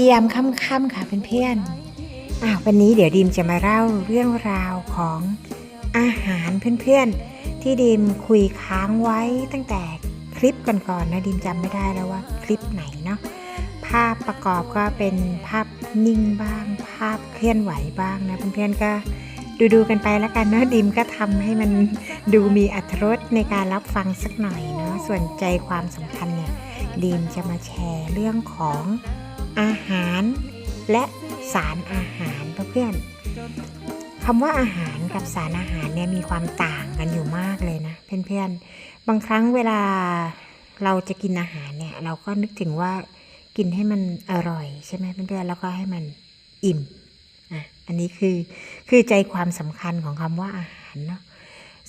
เดียมค่ำๆค่ะเพื่อนๆอะวันนี้เดี๋ยวดีมจะมาเล่าเรื่องราวของอาหารเพื่อนๆ ที่ดีมคุยค้างไว้ตั้งแต่คลิปก่อนๆนะดีมจำไม่ได้แล้วว่าคลิปไหนเนาะภาพประกอบก็เป็นภาพนิ่งบ้าง ภาพเคลื่อนไหวบ้างนะเพื่อนๆก็ดูดูๆกันไปแล้วกันเนาะดีมก็ทำให้มันดูมีอรรถรสในการรับฟังสักหน่อยเนาะส่วนใจความสำคัญเนี่ยดีมจะมาแชร์เรื่องของ อาหารและสารอาหารเพื่อนๆคำว่าอาหารกับสารอาหารเนี่ยมีความต่างกันอยู่มากเลยนะเพื่อนๆ บางครั้งเวลาเราจะกินอาหารเนี่ยเราก็นึกถึงว่ากินให้มันอร่อยใช่ไหมเพื่อนๆแล้วก็ให้มันอิ่มอะอันนี้คือคือใจความสำคัญของคำว่าอาหารเนาะ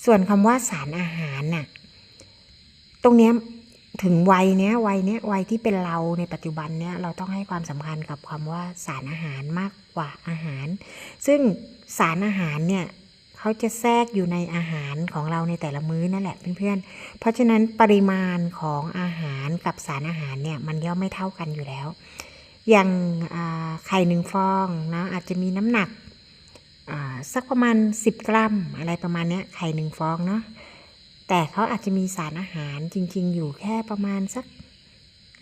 ส่วนคำว่าสารอาหารน่ะตรงเนี้ย ถึงวัยเนี้ยวัยเนี้ยวัยที่เป็นเราในปัจจุบันเนี้ยเราต้องให้ความสำคัญกับความว่าสารอาหารมากกว่าอาหาร ซึ่งสารอาหารเนี่ยเขาจะแทรกอยู่ในอาหารของเราในแต่ละมื้อนั่นแหละเพื่อนๆ เพราะฉะนั้นปริมาณของอาหารกับสารอาหารเนี่ยมันย่อมไม่เท่ากันอยู่แล้ว อย่างไข่หนึ่งฟองนะอาจจะมีน้ำหนักสักประมาณ 10 กรัม อะไรประมาณนี้ไข่หนึ่งฟองเนาะ แต่เขาอาจจะมีสารอาหารจริง ๆ อยู่แค่ประมาณสัก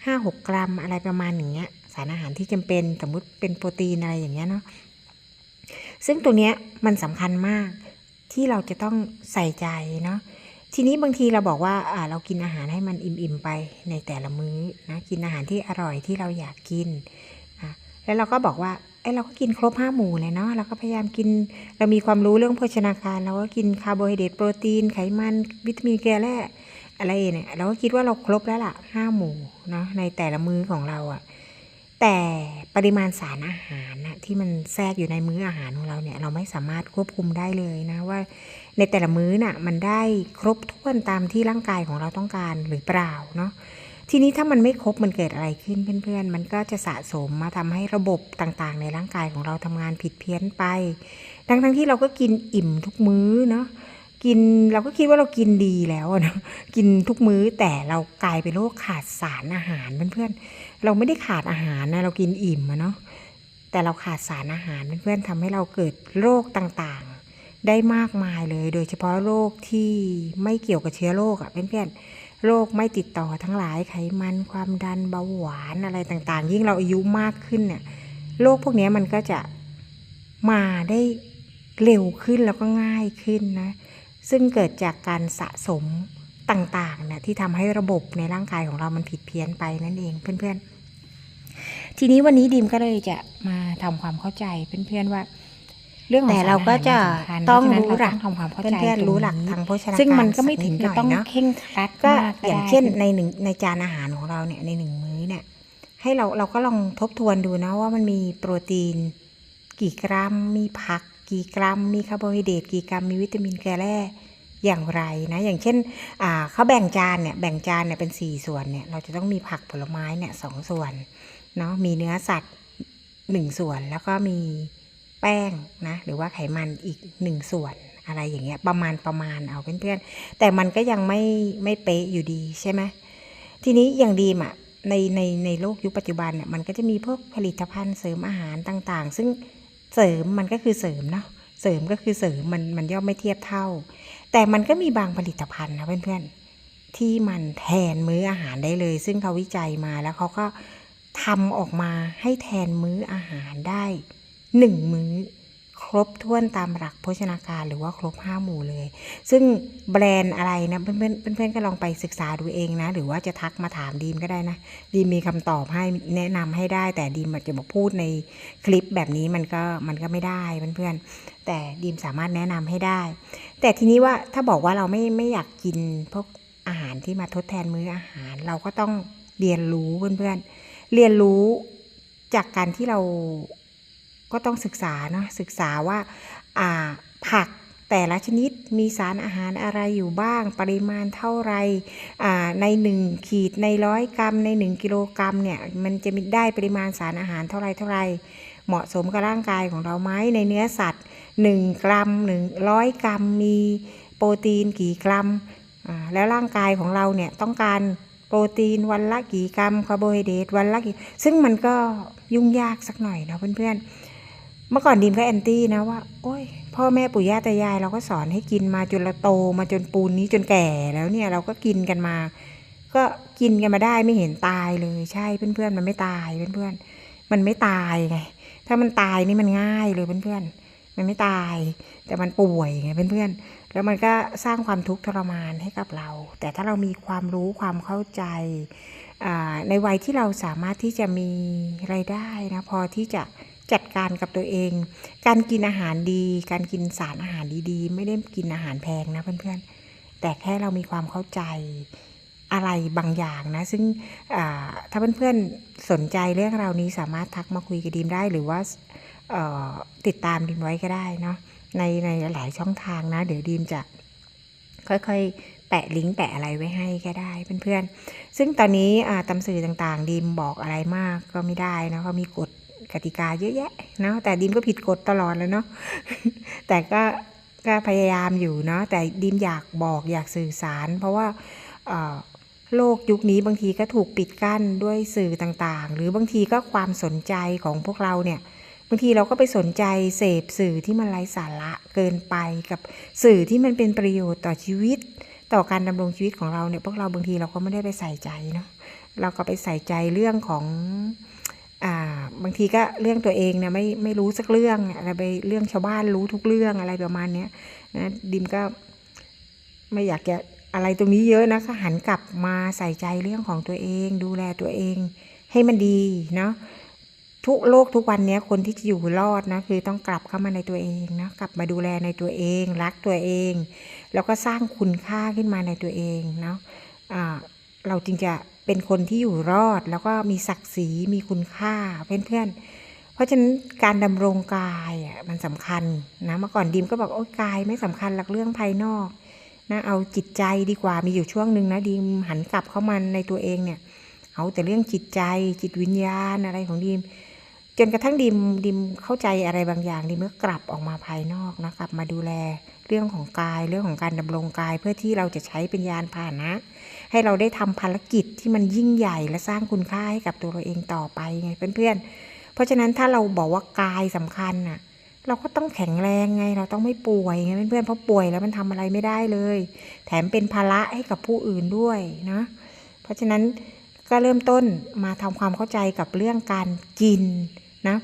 ห้าหกกรัมอะไรประมาณอย่างเงี้ย สารอาหารที่จำเป็นสมมติเป็นโปรตีนอะไรอย่างเงี้ยเนาะซึ่งตัวเนี้ยมันสำคัญมากที่เราจะต้องใส่ใจเนาะทีนี้บางทีเราบอกว่าอ่าเรากินอาหารให้มันอิ่มๆไปในแต่ละมื้อนะกินอาหารที่อร่อยที่เราอยากกินอะแล้วเราก็บอกว่า อ้เราก็กินครบห้าหมู่เลยเนาะเราก็พยายามกิน เรามีความรู้เรื่องโภชนาการ เราก็กินคาร์โบไฮเดรตโปรตีนไขมันวิตามินเกลือแร่อะไรเนี่ยเราก็คิดว่าเราครบแล้วล่ะห้าหมู่เนาะในแต่ละมื้อของเราอะแต่ปริมาณสารอาหารนะที่มันแทรกอยู่ในมื้ออาหารของเราเนี่ย เราไม่สามารถควบคุมได้เลยนะว่าในแต่ละมื้อน่ะมันได้ครบถ้วนตามที่ร่างกายของเราต้องการหรือเปล่าเนาะ ทีนี้ถ้ามันไม่ครบมันเกิดอะไรขึ้นเพื่อนๆ มันก็จะสะสมมาทำให้ระบบต่างๆ ในร่างกายของเราทำงานผิดเพี้ยนไปทั้งทั้งๆที่เราก็กินอิ่มทุกมื้อเนาะกินเราก็คิดว่าเรากินดีแล้วนะกินทุกมื้อแต่เรากลายเป็นโรคขาดสารอาหารเพื่อนๆเราไม่ได้ขาดอาหารนะเรากินอิ่มอะเนาะแต่เราขาดสารอาหารเพื่อนๆทำให้เราเกิดโรคต่างๆ ได้มากมายเลย โดยเฉพาะโรคที่ไม่เกี่ยวกับเชื้อโรคอะเพื่อนๆ โรคไม่ติดต่อทั้งหลายไขมันความดันเบาหวานอะไรต่างๆ ยิ่งเราอายุมากขึ้นเนี่ยโรคพวกนี้มันก็จะมาได้เร็วขึ้นแล้วก็ง่ายขึ้นนะ ซึ่งเกิดจากการสะสมต่างๆนะที่ทำให้ระบบในร่างกายของเรามันผิดเพี้ยนไปนั่นเองเพื่อนๆ ทีนี้วันนี้ดิมก็เลยจะมาทำความเข้าใจเพื่อนๆว่า เรื่องของแต่เราก็จะสารอาหารต้องเนี่ยรู้หลักเพาะฉะนั้นเราต้องทำความเข้าใจเพื่อนๆตงรู้หลักนี้ทางโภชนาการซึ่งมันก็ไม่ถึงจะต้องสักนิดหน่อยเนอะเข่งครัดก็มอย่างได้เช่นในหนึ่งในจานอาหารของเราเนี่ยในหนึ่งมื้อเนี่ยให้เราเราก็ลองทบทวนดูนะว่ามันมีโปรตีน กี่กรัมมีผัก กี่กรัม มีคาร์โบไฮเดรตกี่กรัมมีวิตามินเกลือแร่อย่างไรนะอย่างเช่นอ่าเขาแบ่งจานเนี่ยแบ่งจานเนี่ยเป็นสี่ส่วนเนี่ยเราจะต้องมีผักผลไม้เนี่ยสองส่วนเนาะมีเนื้อสัตว์หนึ่งส่วนแล้วก็มี แป้งนะหรือว่าไขมันอีกหนึ่งส่วนอะไรอย่างเงี้ยประมาณประมาณเอาเพื่อนๆแต่มันก็ยังไม่ไม่เป๊ะอยู่ดีใช่ไหมทีนี้อย่างดีมอะในในในโลกยุคปัจจุบันเนี่ยมันก็จะมีพวกผลิตภัณฑ์เสริมอาหารต่างๆ ซึ่งเสริมมันก็คือเสริมเนาะเสริมก็คือเสริมมันมันย่อมไม่เทียบเท่า แต่มันก็มีบางผลิตภัณฑ์นะเพื่อนๆที่มันแทนมื้ออาหารได้เลย ซึ่งเขาวิจัยมาแล้วเขาก็ทำออกมาให้แทนมื้ออาหารได้ หนึ่งมื้อ ครบถ้วนตามหลักโภชนาการหรือว่าครบห้าหมู่เลย ซึ่งแบรนด์อะไรนะเพื่อนๆเพื่อนก็ลองไปศึกษาดูเองนะ หรือว่าจะทักมาถามดีมก็ได้นะ ดีมมีคำตอบให้แนะนำให้ได้ แต่ดีมอาจจะมาพูดในคลิปแบบนี้มันก็มันก็ไม่ได้เพื่อนๆแต่ดีมสามารถแนะนำให้ได้ แต่ทีนี้ว่าถ้าบอกว่าเราไม่ไม่อยากกินพวกอาหารที่มาทดแทนมื้ออาหาร เราก็ต้องเรียนรู้เพื่อนๆเรียนรู้จากการที่เรา ก็ต้องศึกษาเนาะศึกษาว่าาผักแต่ละชนิดมีสารอาหารอะไรอยู่บ้าง ปริมาณเท่าไรอ่ในหนึ่งขีดในร้อยกรัม ในหนึ่งกิโลกรัมเนี่ยมันจะมีได้ปริมาณสารอาหารเท่าไรเท่าไรเหมาะสมกับร่างกายของเราไหมในเนื้อสัตว์ 1 กรัม1ร้อยกรัมมีโปรตีนกี่กรัมแล้วร่างกายของเราเนี่ยต้องการโปรตีนวันละกี่กรัมคาร์โบไฮเดรตวันละกี่ซึ่งมันก็ยุ่งยากสักหน่อยนะเพื่อนๆ เมื่อก่อนดีมก็แอนตี้นะว่าโอ้ยพ่อแม่ปู่ย่าตายาย เราก็สอนให้กินมาจนเราโตมาจนปูนนี้จนแก่แล้วเนี่ยเราก็กินกันมา ก็กินกันมาได้ไม่เห็นตายเลยใช่เพื่อนๆมันไม่ตายเพื่อนๆมันไม่ตายไงถ้ามันตายนี่มันง่ายเลยเพื่อนๆมันไม่ตาย แต่มันป่วยไงเพื่อนๆแล้วมันก็สร้างความทุกข์ทรมานให้กับเรา แต่ถ้าเรามีความรู้ความเข้าใจในวัยที่เราสามารถที่จะมีไรายได้นะพอที่จะ จัดการกับตัวเอง การกินอาหารดี การกินสารอาหารดีๆ ไม่ได้กินอาหารแพงนะเพื่อนๆ แต่แค่เรามีความเข้าใจอะไรบางอย่างนะ ซึ่งถ้าเพื่อนๆ สนใจเรื่องเรานี้สามารถทักมาคุยกับดีมได้หรือว่าติดตามดีมไว้ก็ได้เนาะในในหลายช่องทางนะ เดี๋ยวดีมจะค่อยๆ แปะลิงก์แปะอะไรไว้ให้ก็ได้เพื่อนๆ ซึ่งตอนนี้ตำสื่อต่างๆ ดีมบอกอะไรมากก็ไม่ได้นะเขามีกฎ กติกาเยอะแยะเนาะแต่ดีมก็ผิดกฎตลอดเลยเนาะแต่ก็ก็พยายามอยู่เนาะแต่ดีมอยากบอกอยากสื่อสาร เพราะว่าโลกยุคนี้บางทีก็ถูกปิดกั้นด้วยสื่อต่างๆ หรือบางทีก็ความสนใจของพวกเราเนี่ยบางทีเราก็ไปสนใจเสพสื่อที่มันไร้สาระเกินไปกับสื่อที่มันเป็นประโยชน์ต่อชีวิต ต่อการดำรงชีวิตของเราเนี่ยพวกเราบางทีเราก็ไม่ได้ไปใส่ใจเนาะเราก็ไปใส่ใจเรื่องของ บางทีก็เรื่องตัวเองเนี่ยไม่ไม่รู้สักเรื่องอะไรไปเรื่องชาวบ้านรู้ทุกเรื่องอะไรประมาณเนี้ยนะดิมก็ไม่อยากจะอะไรตรงนี้เยอะนะก็หันกลับมาใส่ใจเรื่องของตัวเอง ดูแลตัวเอง ให้มันดีเนาะทุกโลกทุกวันเนี้ยคนที่จะอยู่รอดนะคือต้องกลับเข้ามาในตัวเองนะกลับมาดูแลในตัวเอง รักตัวเอง แล้วก็สร้างคุณค่าขึ้นมาในตัวเองเนาะอ่า เราจึงจะเป็นคนที่อยู่รอดแล้วก็มีศักดิ์ศรีมีคุณค่าเพื่อนๆ เพราะฉะนั้นการดำรงกายอะมันสำคัญนะเมื่อก่อนดิมก็บอกโอ้กายไม่สำคัญหลักเรื่องภายนอกนะเอาจิตใจดีกว่ามีอยู่ช่วงหนึ่งนะดิมหันกลับเข้ามาในตัวเองเนี่ย เอาแต่เรื่องจิตใจจิตวิญญาณอะไรของดิม จนกระทั่งดิมดิมเข้าใจอะไรบางอย่างดิมก็กลับออกมาภายนอกนะกลับมาดูแลเรื่องของกายเรื่องของการดำรงกายเพื่อที่เราจะใช้เป็นยานพาหนะ ให้เราได้ทำภารกิจที่มันยิ่งใหญ่และสร้างคุณค่าให้กับตัวเราเองต่อไปไงเพื่อนๆ เพราะฉะนั้นถ้าเราบอกว่ากายสำคัญน่ะเราก็ต้องแข็งแรงไง เราต้องไม่ป่วยไงเพื่อนๆเพราะป่วยแล้วมันทำอะไรไม่ได้เลย แถมเป็นภาระให้กับผู้อื่นด้วยนะเพราะฉะนั้นก็เริ่มต้นมาทำความเข้าใจกับเรื่องการกิน นะ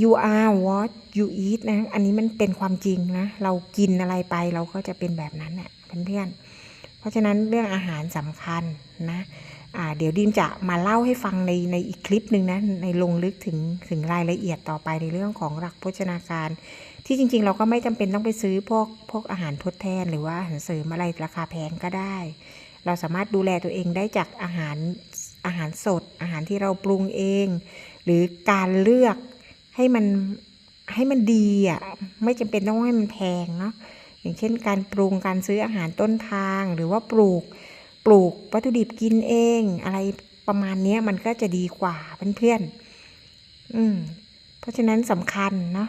you are what you eat นะ อันนี้มันเป็นความจริงนะ เรากินอะไรไปเราก็จะเป็นแบบนั้นแหละเพื่อนๆ เพราะฉะนั้นเรื่องอาหารสำคัญนะเดี๋ยวดีมจะมาเล่าให้ฟังในในอีกคลิปหนึ่งนะ ในลงลึกถึงถึงรายละเอียดต่อไปในเรื่องของหลักโภชนาการ ที่จริง ๆ เราก็ไม่จำเป็นต้องไปซื้อพวกพวกอาหารทดแทน หรือว่าอาหารเสริมอะไรราคาแพงก็ได้ เราสามารถดูแลตัวเองได้จากอาหารอาหารสด อาหารที่เราปรุงเอง หรือการเลือกให้มันให้มันดีอะไม่จำเป็นต้องให้มันแพงเนาะอย่างเช่น การปรุงการซื้ออาหารต้นทาง หรือว่าปลูกปลูกวัตถุดิบกินเอง อะไรประมาณนี้มันก็จะดีกว่าเพื่อนๆอืมเพราะฉะนั้นสำคัญเนาะ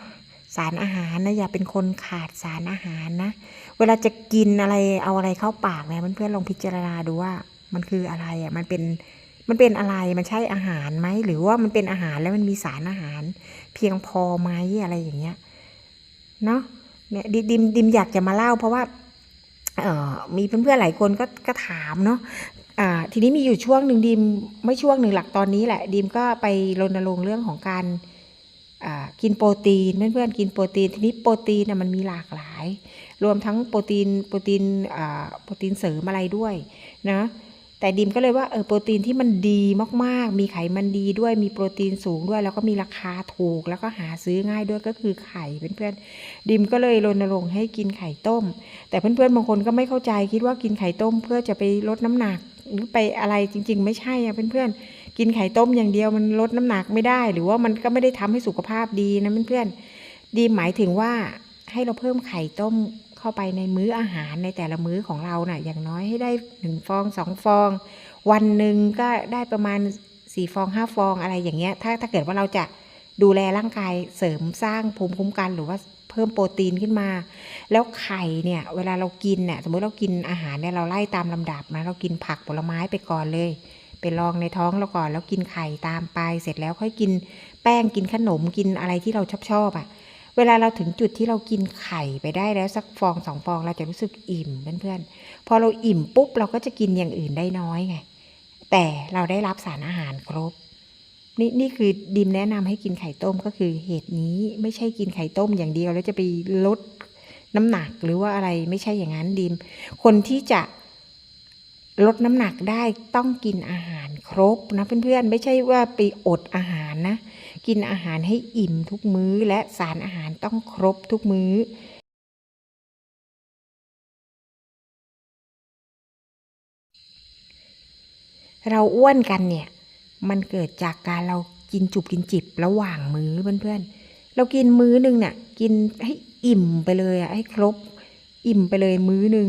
สารอาหารนะอย่าเป็นคนขาดสารอาหารนะ เวลาจะกินอะไรเอาอะไรเข้าปากเนี่ยเพื่อนๆลองพิจารณาดูว่า มันคืออะไรอะมันเป็น มันเป็นอะไรมันใช่อาหารไหมหรือว่ามันเป็นอาหารแล้วมันมีสารอาหาร เพียงพอไหมอะไรอย่างเงี้ยเนาะเนี่ยดิดิมดิมอยากจะมาเล่า เพราะว่าเออมีเพื่อนๆหลายคนก็ก็ถามเนาะอ่าทีนี้มีอยู่ช่วงหนึ่งดิมไม่ช่วงหนึ่งหลักตอนนี้แหละดิมก็ไปรณรงค์เรื่องของการกินโปรตีนเพื่อนๆกินโปรตีนทีนี้โปรตีนน่ะมันมีหลากหลาย รวมทั้งโปรตีนโปรตีนโปรตีนเสริมอะไรด้วยนะ แต่ดิมก็เลยว่าเออโปรตีนที่มันดีมากๆ มีไขมันดีด้วยมีโปรตีนสูงด้วย แล้วก็มีราคาถูก แล้วก็หาซื้อง่ายด้วยก็คือไข่เพื่อนๆดิมก็เลยรณรงค์ให้กินไข่ต้ม แต่เพื่อนๆบางคนก็ไม่เข้าใจคิดว่ากินไข่ต้ม เพื่อจะไปลดน้ำหนักหรือไปอะไรจริง ๆ ไม่ใช่อะเพื่อนๆกินไข่ต้มอย่างเดียวมันลดน้ำหนักไม่ได้ หรือว่ามันก็ไม่ได้ทำให้สุขภาพดีนะเพื่อนๆดีมหมายถึงว่าให้เราเพิ่มไข่ต้ม เข้าไปในมื้ออาหารในแต่ละมื้อของเราน่ะ อย่างน้อยให้ได้หนึ่งฟองสองฟอง วันหนึ่งก็ได้ประมาณสี่ฟองห้าฟองอะไรอย่างเงี้ย ถ้าถ้าเกิดว่าเราจะดูแลร่างกายเสริมสร้างภูมิคุ้มกันหรือว่าเพิ่มโปรตีนขึ้นมา แล้วไข่เนี่ย เวลาเรากินเนี่ยสมมติเรากินอาหารเนี่ยเราไล่ตามลำดับนะเรากินผักผลไม้ไปก่อนเลย ไปลองในท้องเราก่อนแล้วกินไข่ตามไป เสร็จแล้วค่อยกินแป้งกินขนมกินอะไรที่เราชอบชอบอะ่ะ เวลาเราถึงจุดที่เรากินไข่ไปได้แล้วสักฟองสองฟองเราจะรู้สึกอิ่มเพื่อนๆ พอเราอิ่มปุ๊บเราก็จะกินอย่างอื่นได้น้อยไง แต่เราได้รับสารอาหารครบ นี่นี่คือดิมแนะนำให้กินไข่ต้มก็คือเหตุนี้ไม่ใช่กินไข่ต้มอย่างเดียวแล้วจะไปลดน้ำหนักหรือว่าอะไรไม่ใช่อย่างนั้นดิม คนที่จะลดน้ำหนักได้ต้องกินอาหารครบนะเพื่อนๆ ไม่ใช่ว่าไปอดอาหารนะ กินอาหารให้อิ่มทุกมื้อ และสารอาหารต้องครบทุกมื้อเราอ้วนกันเนี่ย มันเกิดจากการเรากินจุบกินจิบระหว่างมื้อเพื่อนๆ เรากินมื้อหนึ่งเนี่ยกินให้อิ่มไปเลยอะให้ครบ อิ่มไปเลยมื้อหนึ่ง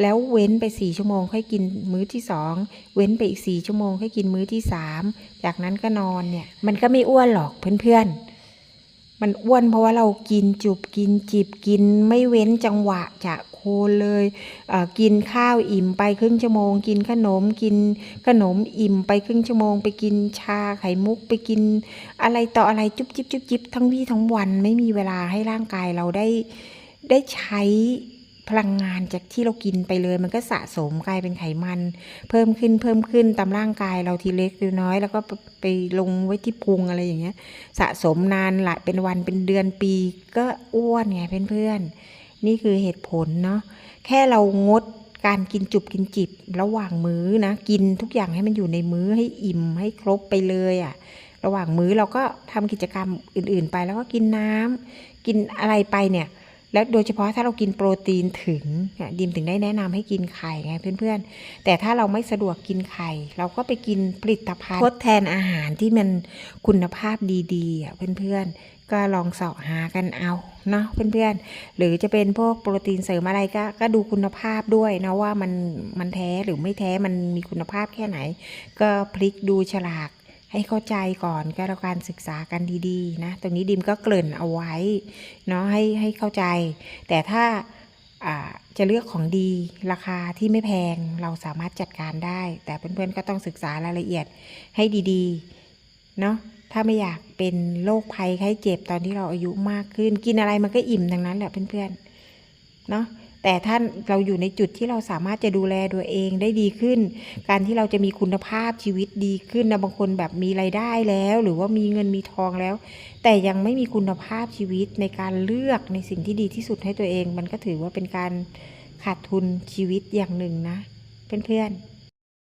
แล้วเว้นไปสี่ชั่วโมงค่อยกินมื้อที่สองเว้นไปอีกสี่ชั่วโมงค่อยกินมื้อที่สามจากนั้นก็นอนเนี่ย มันก็ไม่อ้วนหรอกเพื่อนๆ มันอ้วนเพราะว่าเรากินจุบกินจิบกินไม่เว้นจังหวะจะโคนเลยเกินข้าวอิ่มไปครึ่งชั่วโมง กินขนมกินขนมอิ่มไปครึ่งชั่วโมง ไปกินชาไข่มุกไปกิน อะไรต่ออะไรจุบจิบจุบจิบทั้งวี่ทั้งวันไม่มีเวลาให้ร่างกายเราได้ได้ใช้ พลังงานจากที่เรากินไปเลย มันก็สะสมกลายเป็นไขมัน เพิ่มขึ้นเพิ่มขึ้นตามร่างกายเราทีเล็กทีน้อย แล้วก็ไปลงไว้ที่พุงอะไรอย่างเงี้ย สะสมนานหลายเป็นวันเป็นเดือนปี ก็อ้วนไงเพื่อนๆ นี่คือเหตุผลเนาะแค่เรางดการกินจุบกินจิบระหว่างมื้อนะ กินทุกอย่างให้มันอยู่ในมื้อให้อิ่มให้ครบไปเลยอะ่ะ ระหว่างมื้อเราก็ทำกิจกรรมอื่น ๆ ไปแล้วก็กินน้ำกินอะไรไปเนี่ย และโดยเฉพาะถ้าเรากินโปรตีนถึงดิมถึงได้แนะนำให้กินไข่ไงเพื่อนๆ แต่ถ้าเราไม่สะดวกกินไข่ เราก็ไปกินผลิตภัณฑ์ทดแทนอาหารที่มันคุณภาพดีๆอะเพื่อนๆ ก็ลองเสาะหากันเอาเนาะเพื่อนๆ หรือจะเป็นพวกโปรตีนเสริมอะไรก็ก็ดูคุณภาพด้วยนะว่ามันมันแท้หรือไม่แท้มันมีคุณภาพแค่ไหน ก็พลิกดูฉลาก ให้เข้าใจก่อนก็แล้วการศึกษากันดีๆนะตรงนี้ดิมก็เกริ่นเอาไว้เนาะให้ให้เข้าใจ แต่ถ้าอ่าจะเลือกของดีราคาที่ไม่แพงเราสามารถจัดการได้ แต่เพื่อนๆก็ต้องศึกษารายละเอียดให้ดีๆเนาะถ้าไม่อยากเป็นโรคภัยไข้เจ็บตอนที่เราอายุมากขึ้น กินอะไรมันก็อิ่มทั้งนั้นแหละเพื่อนๆเนาะ แต่ท่านเราอยู่ในจุดที่เราสามารถจะดูแลตัวเองได้ดีขึ้น การที่เราจะมีคุณภาพชีวิตดีขึ้นนะบางคนแบบมีไรายได้แล้ว หรือว่ามีเงินมีทองแล้ว แต่ยังไม่มีคุณภาพชีวิตในการเลือกในสิ่งที่ดีที่สุดให้ตัวเอง มันก็ถือว่าเป็นการขาดทุนชีวิตอย่างหนึ่งนะ เพื่อนๆ